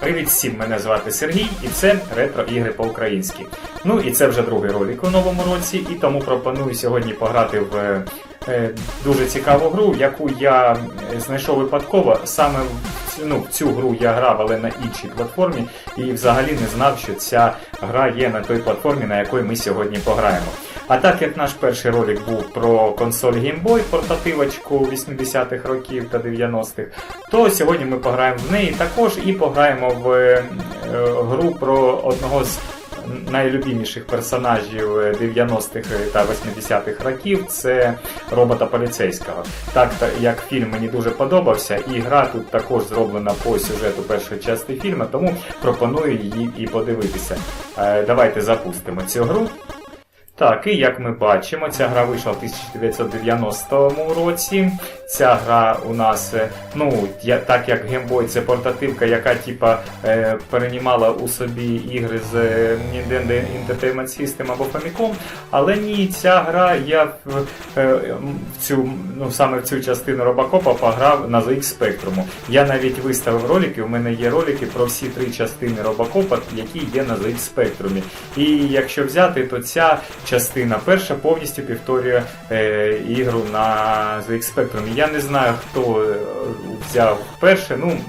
Привіт всім! Мене звати Сергій, і це ретро ігри по-українськи. Ну і це вже другий ролик у новому році, і тому пропоную сьогодні пограти в е, дуже цікаву гру, яку я е, знайшов випадково. Саме в ну, цю гру я грав, але на іншій платформі, і взагалі не знав, що ця гра є на той платформі, на якій ми сьогодні пограємо. А так як наш перший ролик був про консоль Game Boy, портативочку 80-х років та 90-х, то сьогодні ми пограємо в неї також і пограємо в е, гру про одного з найлюбіміших персонажів 90-х та 80-х років це робота поліцейського. Так як фільм мені дуже подобався, і гра тут також зроблена по сюжету першої частини фільму, тому пропоную її і подивитися. Е, Давайте запустимо цю гру. Так, і як ми бачимо, ця гра вийшла в 1990 році. Ця гра у нас, е, ну, я, так як Game Boy це портативка, яка типа е, перенімала у собі ігри з е, Nintendo Entertainment System або Famicom, але ні, ця гра я е, в цю, ну, саме в цю частину Робокопа пограв на ZX Spectrum. Я навіть виставив ролики, у мене є ролики про всі три частини Робокопа, які є на ZX Spectrum. І якщо взяти, то ця частина перша повністю повторює е, ігру на ZX Spectrum. Я не знаю, хто е, взяв перше, ну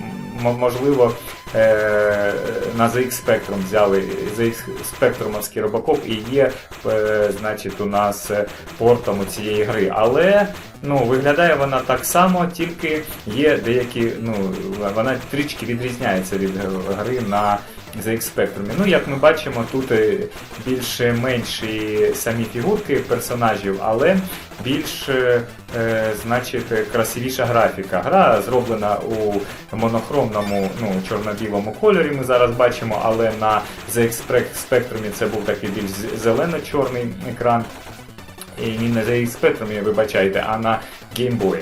можливо. е, На ZX Spectrum взяли ZX Spectrumовський робокоп і є, е, значить, у нас портом у цієї гри. Але ну, виглядає вона так само, тільки є деякі, ну, вона трішки відрізняється від гри на ZX Spectrum. Ну, як ми бачимо, тут е, більш-менші самі фігурки персонажів, але більш е, е, значить, красивіша графіка. Гра зроблена у монохромному, ну, чорно-білому кольорі, ми зараз бачимо, але на ZX Spectrum це був такий більш зелено-чорний екран. І не на ZX Spectrum, вибачайте, а на Boy.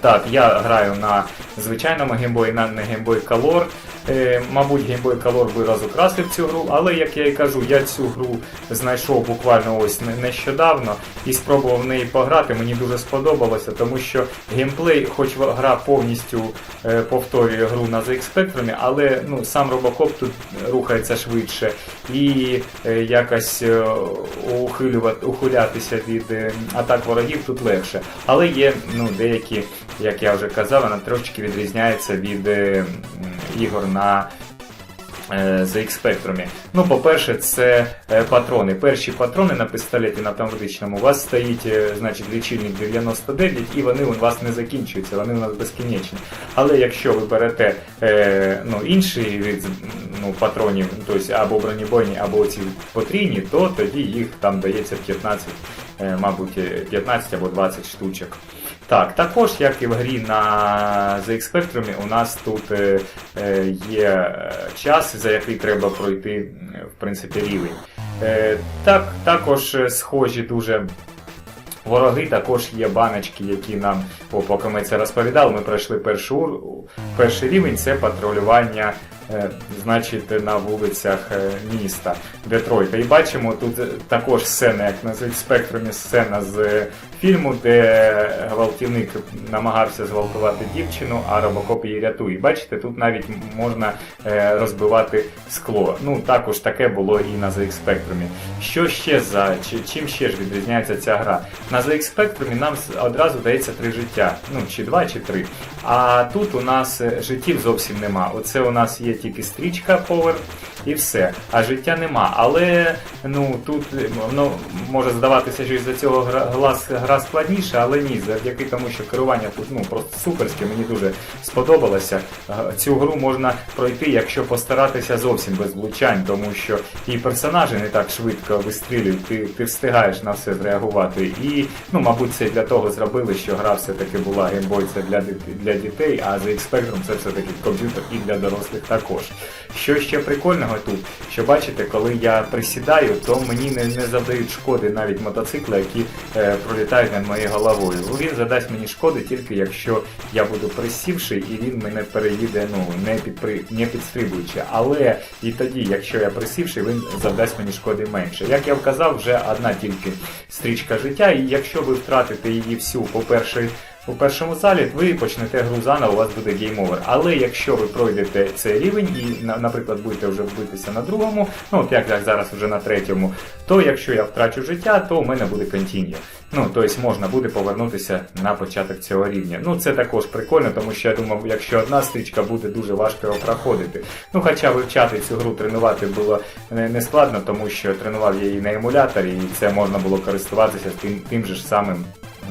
Так, я граю на звичайному Boy, на Game Color. Е, мабуть, Game Boy Color би розукрасив цю гру, але як я і кажу, я цю гру знайшов буквально ось не- нещодавно і спробував в неї пограти. Мені дуже сподобалося, тому що геймплей, хоч гра повністю е, повторює гру на ZX Spectrum, але ну, сам робокоп тут рухається швидше і е, якось ухилювати, ухилятися від атак ворогів тут легше. Але є ну, деякі, як я вже казав, вона трошечки відрізняється від е, ігор на е, ZX Spectrum. Ну, по-перше, це е, патрони. Перші патрони на пістолеті на автоматичному у вас стоїть, е, значить, лічильник 99, і вони у вас не закінчуються, вони у нас безкінечні. Але якщо ви берете е, ну, інший від ну, патронів, тобто або бронебойні, або ці потрійні, то тоді їх там дається 15, е, мабуть, е, 15 або 20 штучок. Так, також, як і в грі на ZX Spectrum, у нас тут е, е, є е, час, за який треба пройти в принципі, рівень. Так, також схожі дуже вороги, також є баночки, які нам, о, поки ми це розповідали, ми пройшли перший, перший рівень це патрулювання. Е, Значить, на вулицях е, міста Детройта. І бачимо тут е, також сцена, як на Spectrum, сцена з фільму, де гвалтівник намагався зґвалтувати дівчину, а робокоп її рятує. Бачите, тут навіть можна розбивати скло. Ну також таке було і на ZX Spectrum. Що ще за чим ще ж відрізняється ця гра? На ZX Spectrum нам одразу дається три життя, ну чи два, чи три. А тут у нас життів зовсім нема. Оце у нас є тільки стрічка повер і все. А життя нема. Але ну тут воно може здаватися, що із-за цього гра, гра складніша, але ні, завдяки тому, що керування тут ну просто суперське, мені дуже сподобалося. Е, Цю гру можна пройти, якщо постаратися зовсім без влучань, тому що і персонажі не так швидко вистрілюють, ти, ти встигаєш на все зреагувати. І ну, мабуть, це для того зробили, що гра все-таки була геймбой це для, для дітей, а ZX Spectrum це все-таки комп'ютер і для дорослих також. Що ще прикольного тут, що бачите, коли я присідаю, то мені не, не завдають шкоди навіть мотоцикли, які е, пролітають над моєю головою. Він задасть мені шкоди тільки якщо я буду присівши і він мене переїде, ну не підпри не підстрибуючи. Але і тоді, якщо я присівши, він завдасть мені шкоди менше. Як я вказав, вже одна тільки стрічка життя, і якщо ви втратите її всю, по-перше, у першому залі, ви почнете гру заново, у вас буде гейм-овер. Але якщо ви пройдете цей рівень і, наприклад, будете вже битися на другому, ну от як я зараз вже на третьому, то якщо я втрачу життя, то у мене буде континю. Ну, тобто можна буде повернутися на початок цього рівня. Ну, це також прикольно, тому що я думав, якщо одна стрічка буде дуже важко його проходити. Ну, хоча вивчати цю гру тренувати було не складно, тому що тренував я її на емуляторі, і це можна було користуватися тим, тим же ж самим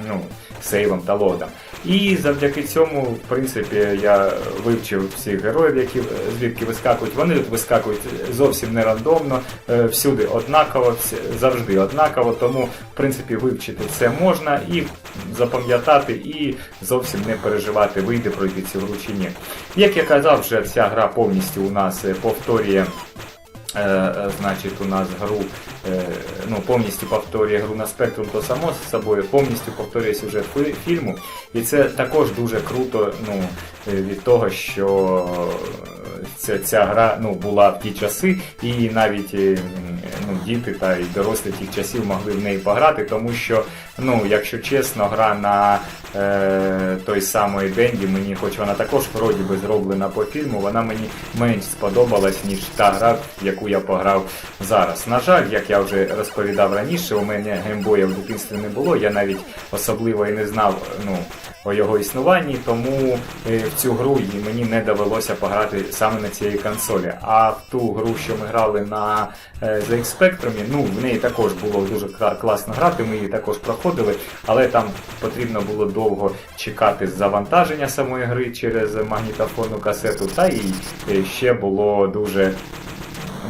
ну, сейвом та лодом. І завдяки цьому, в принципі, я вивчив всіх героїв, які звідки вискакують. Вони вискакують зовсім не рандомно, е, всюди однаково, завжди однаково. Тому, в принципі, вивчити це можна і запам'ятати, і зовсім не переживати, вийде пройти цю гру чи ні. Як я казав, вже ця гра повністю у нас е, повторює. Е, значить, у нас гру ну, повністю повторює гру на спектрум, то само собою повністю повторює сюжет фільму. І це також дуже круто ну, е, від того, що ця, ця гра ну, була в ті часи, і навіть е, ну, діти та й дорослі тих часів могли в неї пограти, тому що, ну, якщо чесно, гра на е, той самої Денді, мені, хоч вона також вроді би зроблена по фільму, вона мені менш сподобалась, ніж та гра, в яку я пограв зараз. На жаль, як я вже розповідав раніше, у мене геймбоя в дитинстві не було, я навіть особливо і не знав ну, о його існуванні, тому е, в цю гру мені не довелося пограти саме на цій консолі. А в ту гру, що ми грали на е, ZX Spectrum, ну в неї також було дуже класно грати, ми її також проходили, але там потрібно було довго чекати завантаження самої гри через магнітофонну касету, та і е, ще було дуже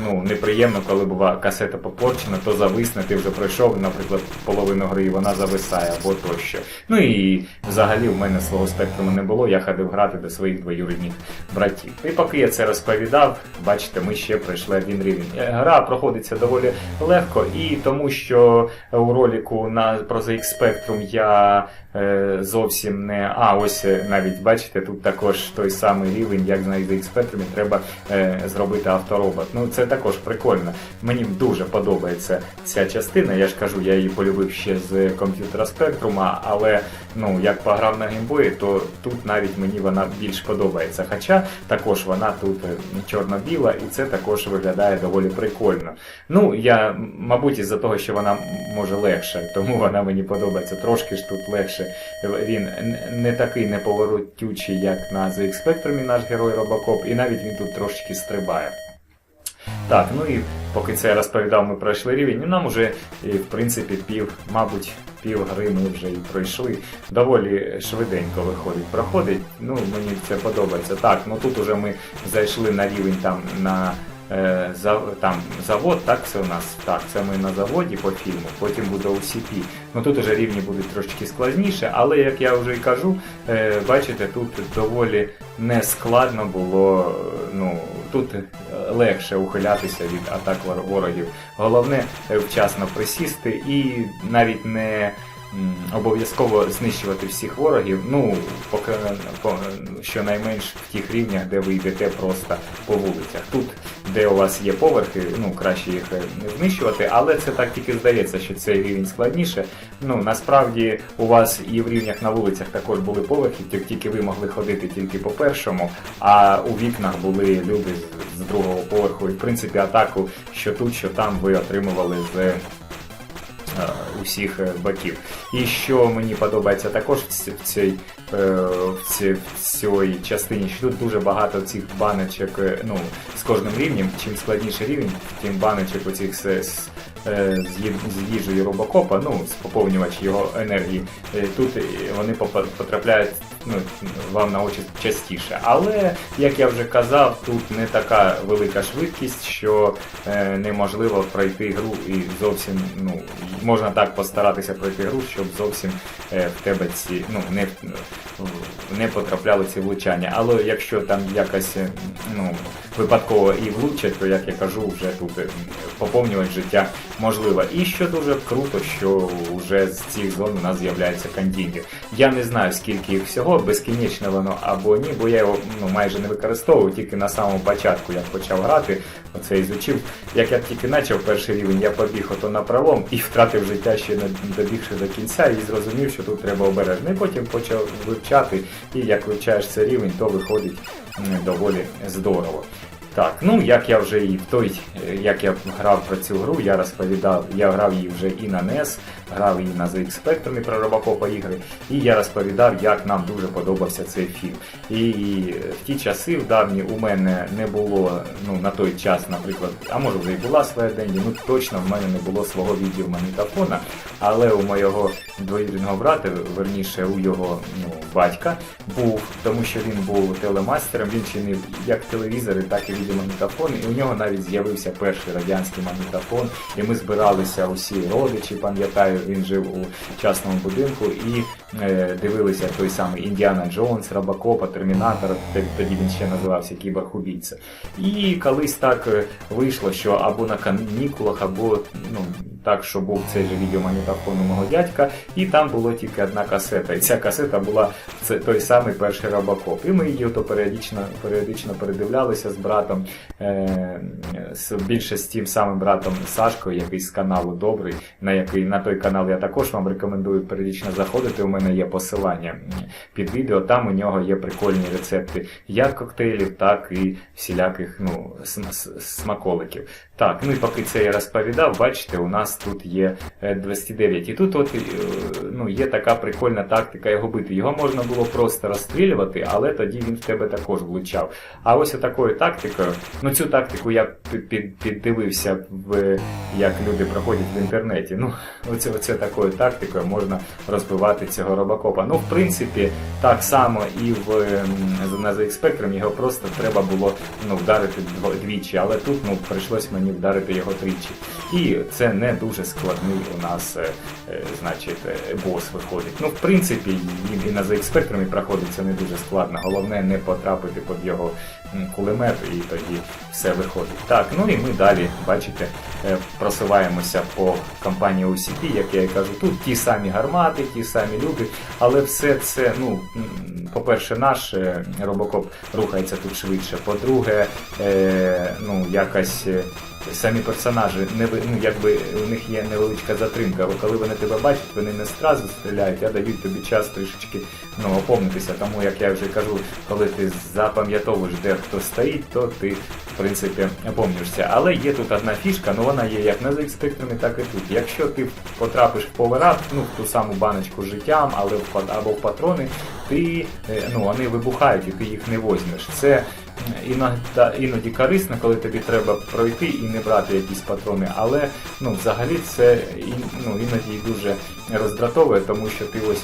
ну, неприємно, коли бува касета попорчена, то зависне, ти вже пройшов, наприклад, половину гри, і вона зависає або тощо. Ну і взагалі в мене свого спектруму не було, я ходив грати до своїх двоюрідних братів. І поки я це розповідав, бачите, ми ще пройшли один рівень. Е, Гра проходиться доволі легко, і тому що у ролику на про ZX Spectrum я зовсім не. А, ось е, навіть бачите, тут також той самий рівень, як на ZX Spectrum, треба е, зробити авторобот. Ну це також прикольно. Мені дуже подобається ця частина. Я ж кажу, я її полюбив ще з комп'ютера Spectrum, але ну як пограв на геймбої, то тут навіть мені вона більш подобається. Хоча також вона тут е, чорно-біла, і це також виглядає доволі прикольно. Ну я мабуть із-за того, що вона може легше, тому вона мені подобається. Трошки ж тут легше. Він не такий неповоротючий, як на ZX Spectrum наш герой Робокоп, і навіть він тут трошки стрибає. Так, ну і поки це я розповідав, ми пройшли рівень. Ну нам уже, і, в принципі, пів, мабуть, пів гри ми вже і пройшли. Доволі швиденько виходить. Проходить. Ну, мені це подобається. Так, ну тут уже ми зайшли на рівень там на. Е, Там завод, так це у нас так, це ми на заводі по фільму, потім буде OCP. Ну тут уже рівні будуть трошки складніше, але як я вже і кажу, е, бачите, тут доволі не складно було. Ну тут легше ухилятися від атак ворогів. Головне е, вчасно присісти і навіть не обов'язково знищувати всіх ворогів. Ну, поки по, щонайменш в тих рівнях, де ви йдете просто по вулицях. Тут, де у вас є поверхи, ну краще їх не знищувати, але це так тільки здається, що цей рівень складніше. Ну насправді у вас і в рівнях на вулицях також були поверхи, тільки ви могли ходити тільки по першому, а у вікнах були люди з другого поверху. І в принципі атаку, що тут, що там ви отримували з. Е, Усіх е, боків. І що мені подобається також в цій, е, в цій, частині, що тут дуже багато цих баночок, е, ну, з кожним рівнем, чим складніший рівень, тим баночок оцих з, з, е, з їжею робокопа, ну, з поповнювач його енергії. Е, Тут е, вони потрапляють ну, вам на очі частіше. Але, як я вже казав, тут не така велика швидкість, що е, неможливо пройти гру і зовсім, ну, можна так постаратися пройти гру, щоб зовсім е, в тебе ці, ну, не, не потрапляли ці влучання. Але якщо там якось, е, ну, випадково і влучать, то як я кажу, вже тут е, поповнювати життя можливо. І що дуже круто, що вже з цих зон у нас з'являється кондінги. Я не знаю, скільки їх всього, безкінечно воно або ні, бо я його ну, майже не використовував, тільки на самому початку, як почав грати, оце ізучив. Як я тільки почав перший рівень, я побіг ото на пролом і втратив життя ще не добігши до кінця, і зрозумів, що тут треба обережно. І потім почав вивчати, і як вивчаєш цей рівень, то виходить доволі здорово. Так, ну як я вже і в той, е, як я грав про цю гру, я розповідав, я грав її вже і на NES, грав її на ZX Spectrum і про Робокопа ігри, і я розповідав, як нам дуже подобався цей фільм. І в ті часи, в давні, у мене не було ну, на той час, наприклад, а може вже і була своя денді, ну точно в мене не було свого відеомагнітофона, але у моєго двоюрідного брата, верніше у його ну, батька, був, тому що він був телемастером, він чинив як телевізори, так і відеомагнітофон, і у нього навіть з'явився перший радянський магнітофон, і ми збиралися усі родичі, пам'ятаю, він жив у частному будинку і е, дивилися той самий Індіана Джонс, Робокопа, Термінатор, тоді він ще називався Кіберг-убійця. І колись так е, вийшло, що або на канікулах, або ну, так, що був цей же відеомагнітофон у мого дядька, і там було тільки одна касета. І ця касета була той самий перший робокоп. І ми її то періодично, періодично передивлялися з братом, е, з, більше з тим самим братом Сашкою, який з каналу Добрий, на який на той канал я також вам рекомендую періодично заходити. У мене є посилання під відео. Там у нього є прикольні рецепти як коктейлів, так і всіляких ну, см- смаколиків. Так, ну і поки це я розповідав, бачите, у нас тут є е, 209. І тут от, е, ну, є така прикольна тактика його бити. Його можна було просто розстрілювати, але тоді він в тебе також влучав. А ось такою тактикою, ну цю тактику я під, під, піддивився, в, як люди проходять в інтернеті. Ну, оце, оце такою тактикою можна розбивати цього робокопа. Ну, в принципі, так само і в ем, на ZX Spectrum його просто треба було ну, вдарити двічі, але тут ну, прийшлось мені вдарити його тричі. І це не дуже складний у нас е, е, значить, е, бос виходить. Ну, в принципі, і, і на ZX Spectrum проходить це не дуже складно. Головне не потрапити під його кулемет, і тоді все виходить. Так, ну і ми далі, бачите, е, просуваємося по компанії OCP, як я і кажу, тут ті самі гармати, ті самі люди, але все це, ну, по-перше, наш е, робокоп рухається тут швидше. По-друге, е, ну, якось. Самі персонажі не ну, якби у них є невеличка затримка, бо коли вони тебе бачать, вони не зразу стріляють, а дають тобі час трішечки ну, опомнитися. Тому як я вже кажу, коли ти запам'ятовуєш, де хто стоїть, то ти в принципі опомнюєшся. Але є тут одна фішка, ну вона є як на Spectrum, так і тут. Якщо ти потрапиш в поверап, ну в ту саму баночку з життям, але в або в патрони, ти е, ну вони вибухають і ти їх не возьмеш. Це іноді, корисно, коли тобі треба пройти і не брати якісь патрони, але ну, взагалі це ну, іноді дуже роздратовує, тому що ти ось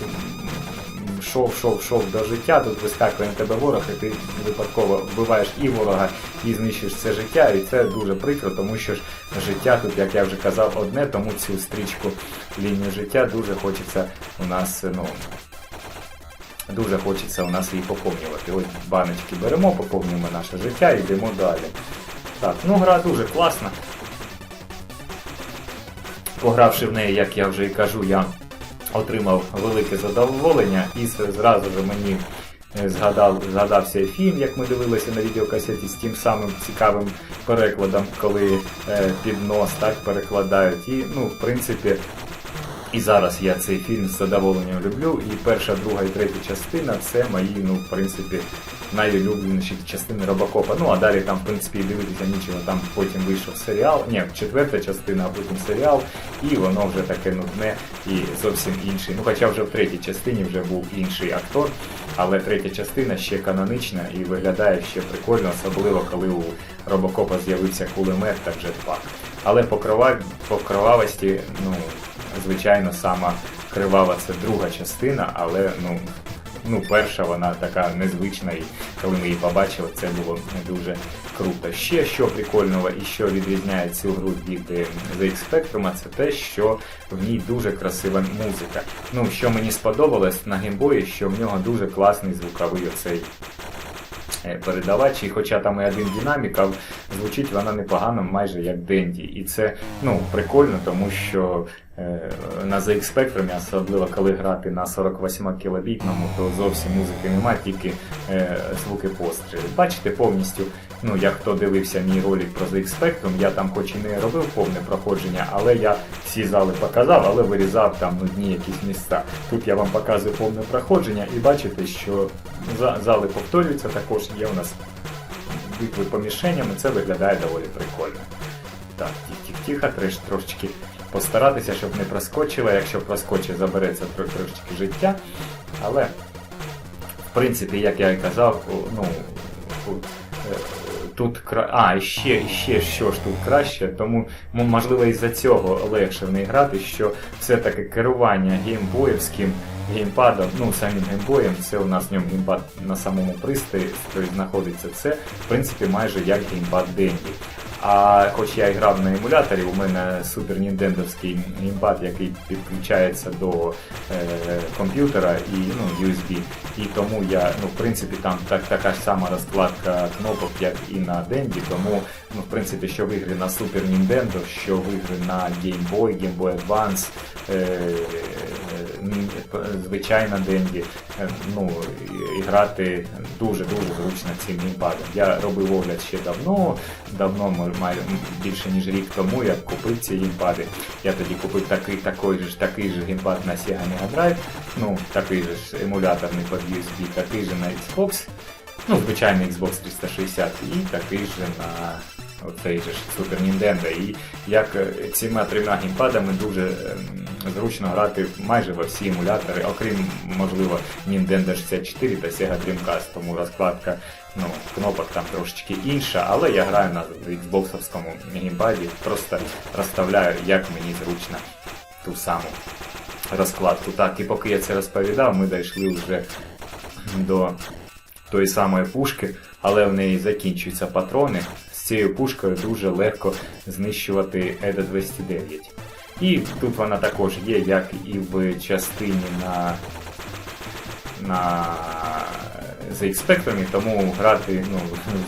шов, шов, шов до життя, тут вискакує на тебе ворог, і ти випадково вбиваєш і ворога, і знищуєш це життя, і це дуже прикро, тому що ж життя тут, як я вже казав, одне, тому цю стрічку лінію життя дуже хочеться у нас ну, дуже хочеться у нас її поповнювати. Ось баночки беремо, поповнюємо наше життя і йдемо далі. Так, ну гра дуже класна. Погравши в неї, як я вже і кажу, я отримав велике задоволення і зразу ж мені е, згадав, згадався фільм, як ми дивилися на відеокасеті з тим самим цікавим перекладом, коли е, під так перекладають. І, ну, в принципі, і зараз я цей фільм з задоволенням люблю. І перша, друга і третя частина це мої, ну, в принципі, найулюбленіші частини Робокопа. Ну, а далі там, в принципі, дивитися нічого. Там потім вийшов серіал, ні, четверта частина, а потім серіал, і воно вже таке нудне і зовсім інший. Ну, хоча вже в третій частині вже був інший актор, але третя частина ще канонічна і виглядає ще прикольно, особливо коли у Робокопа з'явився кулемет та джетпак. Але по крова- ну, звичайно, сама кривава це друга частина, але ну, ну, перша вона така незвична, і коли ми її побачили, це було не дуже круто. Ще що прикольного і що відрізняє цю гру від е, ZX Spectrum, це те, що в ній дуже красива музика. Ну, що мені сподобалось на геймбої, що в нього дуже класний звуковий оцей е, передавач, і хоча там і один динамік, а звучить вона непогано, майже як Денді. І це ну, прикольно, тому що на ZX Spectrum, особливо коли грати на 48 кілобітному, то зовсім музики немає, тільки е, звуки пострілів. Бачите, повністю, ну як хто дивився мій ролик про ZX Spectrum, я там хоч і не робив повне проходження, але я всі зали показав, але вирізав там нудні якісь місця. Тут я вам показую повне проходження і бачите, що зали повторюються, також є у нас битви помішеннями, це виглядає доволі прикольно. Так, тихо-тихо, треш трошечки постаратися, щоб не проскочило. Якщо проскочить, забереться тро- трошечки життя. Але, в принципі, як я і казав, ну, тут, е, тут. А, ще, ще що ж тут краще, тому можливо із-за цього легше в неї грати, що все-таки керування геймбоївським геймпадом, ну самим геймбоєм, це у нас в ньому геймпад на самому пристрої знаходиться, це в принципі майже як геймпад Денді. А хоч я і грав на емуляторі, у мене супер ніндендовський геймпад, який підключається до е, комп'ютера і ну, USB. І тому я, ну, в принципі, там так, така ж сама розкладка кнопок, як і на Денді, тому, ну, в принципі, що в ігри на Super Nintendo, що в ігри на Game Boy, Game Boy Advance, е, звичайна Денді, е, ну, грати дуже-дуже зручно цим геймпадом. Я робив огляд ще давно, давно, більше ніж рік тому, я купив ці геймпади. Я тоді купив такий, такий, же, такий же геймпад на Sega Mega Drive, ну, такий же ж емуляторний під USB, такий же на Xbox, ну, звичайний Xbox 360 і такий же на оцей же Super Nintendo. І як е, цими трьома геймпадами дуже ем, зручно грати майже во всі емулятори, окрім, можливо, Nintendo 64 та Sega Dreamcast, тому розкладка ну, кнопок там трошечки інша, але я граю на Xboxовському геймпаді, просто розставляю, як мені зручно ту саму розкладку. Так, і поки я це розповідав, ми дійшли вже до тої самої пушки, але в неї закінчуються патрони. Цією пушкою дуже легко знищувати Еда 209. І тут вона також є, як і в частині на, на ZX Spectrum, тому грати ну,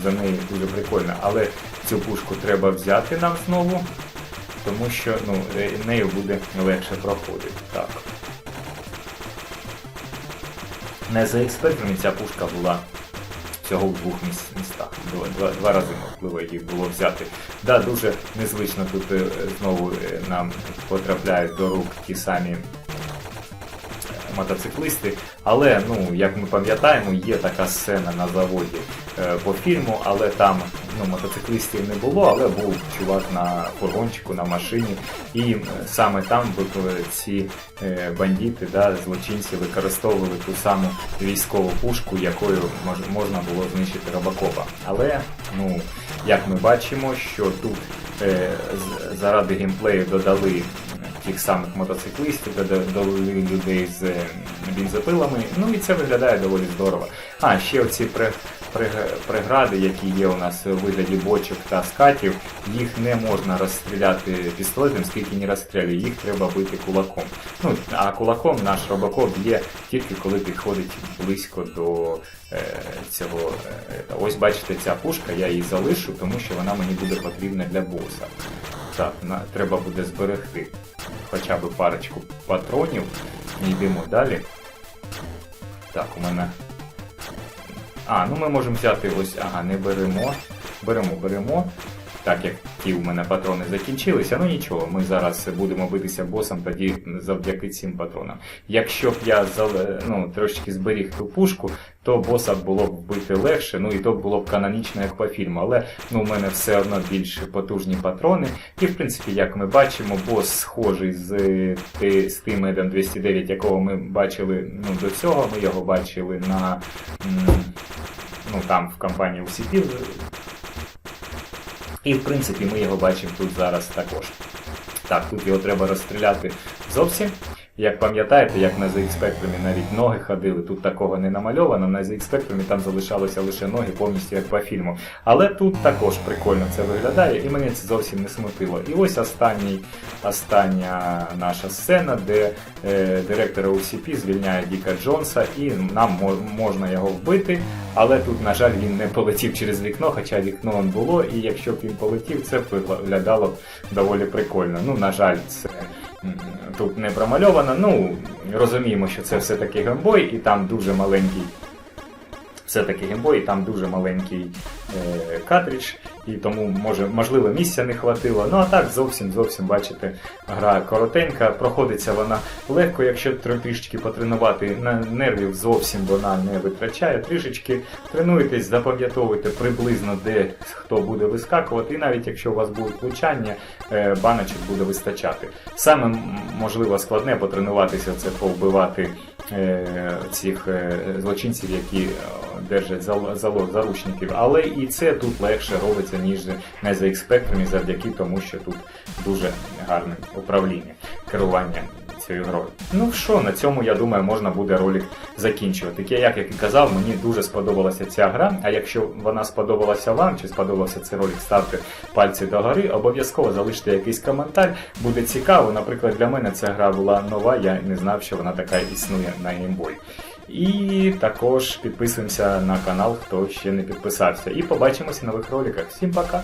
за неї дуже прикольно. Але цю пушку треба взяти нам знову, тому що ну, е, нею буде легше проходити. Так. На ZX Spectrum ця пушка була всього в двох міс- містах. Два, два, два рази можливо їх було взяти. Да, дуже незвично тут е, знову е, нам потрапляють до рук ті самі е, мотоциклисти. Але, ну, як ми пам'ятаємо, є така сцена на заводі е, по фільму, але там ну, мотоциклистів не було, але був чувак на фургончику, на машині. І е, саме там е, ці е, бандити, да, злочинці використовували ту саму військову пушку, якою мож, можна було знищити робокопа. Але, ну, як ми бачимо, що тут е, заради геймплею додали тих самих мотоциклістів, додали людей з е, бензопилами. Ну і це виглядає доволі здорово. А, ще оці при, при, прегради, які є у нас у вигляді бочок та скатів, їх не можна розстріляти пістолетом, скільки не розстрілює, їх треба бити кулаком. Ну, а кулаком наш робокоп є тільки коли підходить близько до е, цього. Е, ось бачите, ця пушка, я її залишу, тому що вона мені буде потрібна для боса. Так, на, треба буде зберегти хоча б парочку патронів. Йдемо далі. Так, у мене. А, ну ми можемо взяти ось. Ага, не беремо. Беремо, беремо. Так як ті у мене патрони закінчилися, ну нічого, ми зараз будемо битися босом тоді завдяки цим патронам. Якщо б я ну, трошечки зберіг ту пушку, то боса було б вбити легше, ну і то було б канонічно як по фільму. Але ну, у мене все одно більш потужні патрони. І в принципі, як ми бачимо, бос схожий з, з тим Едом 209, якого ми бачили ну, до цього. Ми його бачили на ну, там в компанії UCP. І в принципі ми його бачимо тут зараз також. Так, тут його треба розстріляти зовсім. Як пам'ятаєте, як на ZX Spectrum навіть ноги ходили, тут такого не намальовано, на ZX Spectrum там залишалося лише ноги повністю як по фільму. Але тут також прикольно це виглядає, і мене це зовсім не смутило. І ось останній, остання наша сцена, де е, директор OCP звільняє Діка Джонса, і нам можна його вбити. Але тут, на жаль, він не полетів через вікно, хоча вікно було, і якщо б він полетів, це виглядало б доволі прикольно. Ну, на жаль, це тут не промальовано. Ну, розуміємо, що це все-таки геймбой, і там дуже маленький. Все-таки геймбой, там дуже маленький е, картридж, і тому може, можливо місця не хватило. Ну а так зовсім зовсім бачите, гра коротенька, проходиться вона легко, якщо тр- трішечки потренувати на нервів, зовсім вона не витрачає. Трішечки тренуєтесь, запам'ятовуйте приблизно де хто буде вискакувати, і навіть якщо у вас будуть влучання, е, баночок буде вистачати. Саме можливо складне потренуватися це повбивати цих е, злочинців, які е, держать заручників. Але і це тут легше робиться, ніж на ZX Spectrum, завдяки тому, що тут дуже гарне управління, керування цією грою. Ну що, на цьому я думаю, можна буде ролик закінчувати. Я, як і казав, мені дуже сподобалася ця гра. А якщо вона сподобалася вам чи сподобався цей ролик, ставте пальці догори. Обов'язково залиште якийсь коментар. Буде цікаво. Наприклад, для мене ця гра була нова. Я не знав, що вона така існує на Boy. І також підписуємося на канал, хто ще не підписався. І побачимося в нових роликах. Всім пока!